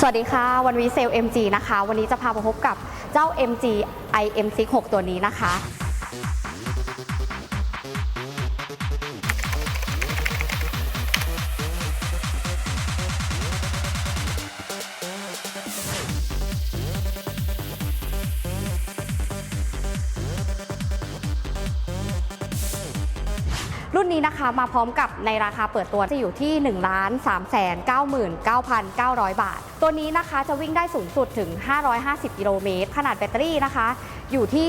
สวัสดีค่ะ วันวีเซล MG นะคะ วันนี้จะพามาพบกับเจ้า MG IM6 ตัวนี้นะคะ รุ่นนี้นะคะมาพร้อมกับในราคาเปิดตัวจะอยู่ที่ 1 3 9 9 9 0 0บาท ตัวนี้นะคะจะวิ่งได้สูงสุดถึง 550 กิโลเมตร ขนาดแบตเตอรี่นะคะ อยู่ที่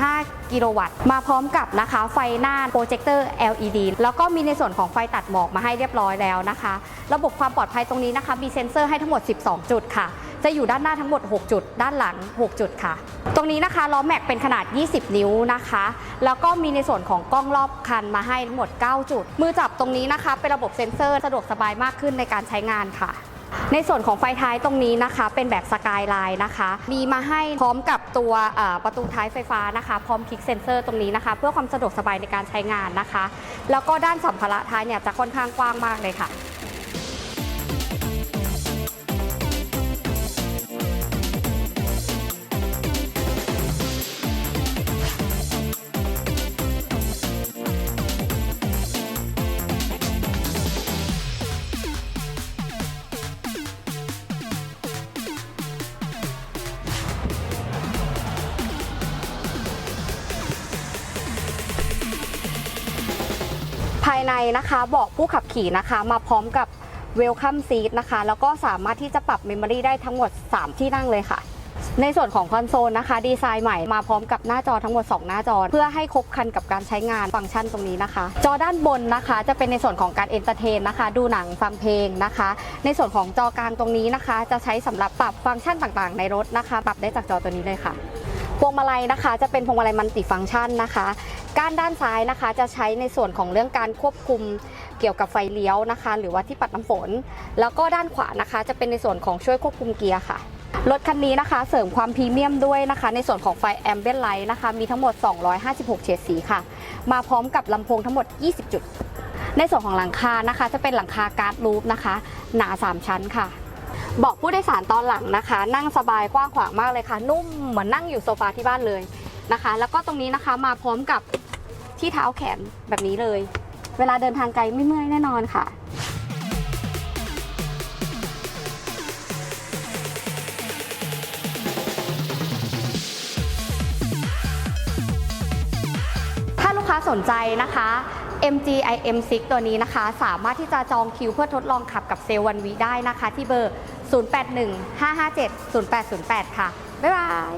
75 กิโลวัตต์ มาพร้อมกับนะคะไฟหน้าโปรเจคเตอร์ LED แล้วก็มีในส่วนของไฟตัดหมอกมาให้เรียบร้อยแล้วนะคะ ระบบความปลอดภัยตรงนี้นะคะ มีเซ็นเซอร์ให้ทั้งหมด 12 จุดค่ะ จะอยู่ด้านหน้าทั้งหมด 6 จุด ด้านหลัง 6 จุดค่ะ ตรงนี้นะคะล้อแม็กเป็นขนาด 20 นิ้วนะคะ แล้วก็มีในส่วนของกล้องรอบคันมาให้ทั้งหมด 9 จุด มือจับตรงนี้นะคะ เป็นระบบเซ็นเซอร์สะดวกสบายมากขึ้นในการใช้งานค่ะในส่วนของไฟท้ายตรงนี้นะคะ เป็นแบบสกายไลน์นะคะ มีมาให้พร้อมกับตัวประตูท้ายไฟฟ้านะคะ พร้อมคลิกเซ็นเซอร์ตรงนี้นะคะ เพื่อความสะดวกสบายในการใช้งานนะคะ แล้วก็ด้านสัมภาระท้ายเนี่ยจะค่อนข้างกว้างมากเลยค่ะายในนะคะเบาะผู้ขับขี่นะคะ มาพร้อมกับเวลคัมซีทนะคะ แล้วก็สามารถที่จะปรับเมมโมรีได้ทั้งหมด 3 ที่นั่งเลยค่ะ ในส่วนของคอนโซลนะคะ ดีไซน์ใหม่มาพร้อมกับหน้าจอทั้งหมด 2 หน้าจอ เพื่อให้ครบครันกับการใช้งานฟังก์ชันตรงนี้นะคะ จอด้านบนนะคะ จะเป็นในส่วนของการเอนเตอร์เทนนะคะ ดูหนังฟังเพลงนะคะ ในส่วนของจอกลางตรงนี้นะคะ จะใช้สำหรับปรับฟังก์ชันต่างๆ ในรถนะคะ ปรับได้จากจอตัวนี้เลยค่ะพวงมาลัยนะคะจะเป็นพวงมาลัยมัลติฟังก์ชันนะคะ ก้านด้านซ้ายนะคะ จะใช้ในส่วนของเรื่องการควบคุมเกี่ยวกับไฟเลี้ยวนะคะ หรือว่าที่ปัดน้ำฝน แล้วก็ด้านขวานะคะ จะเป็นในส่วนของช่วยควบคุมเกียร์ค่ะรถคันนี้นะคะเสริมความพรีเมียมด้วยนะคะ ในส่วนของไฟแอมเบียนไลท์นะคะ มีทั้งหมด 256 เฉดสีค่ะ มาพร้อมกับลำโพงทั้งหมด 20 จุด ในส่วนของหลังคานะคะ จะเป็นหลังคาการ์ดลูปนะคะ หนา 3 ชั้นค่ะเบาะผู้โดยสารตอนหลังนะคะ นั่งสบายกว้างขวางมากเลยค่ะ นุ่มเหมือนนั่งอยู่โซฟาที่บ้านเลยนะคะ แล้วก็ตรงนี้นะคะมาพร้อมกับ ที่เท้าแขนแบบนี้เลย เวลาเดินทางไกลไม่เมื่อยแน่นอนค่ะ ถ้าลูกค้าสนใจนะคะ MG IM6 ตัวนี้นะคะ สามารถที่จะจองคิวเพื่อทดลองขับกับเซลล์วันวีได้นะคะ ที่เบอร์ 0815570808 ค่ะ บ๊ายบาย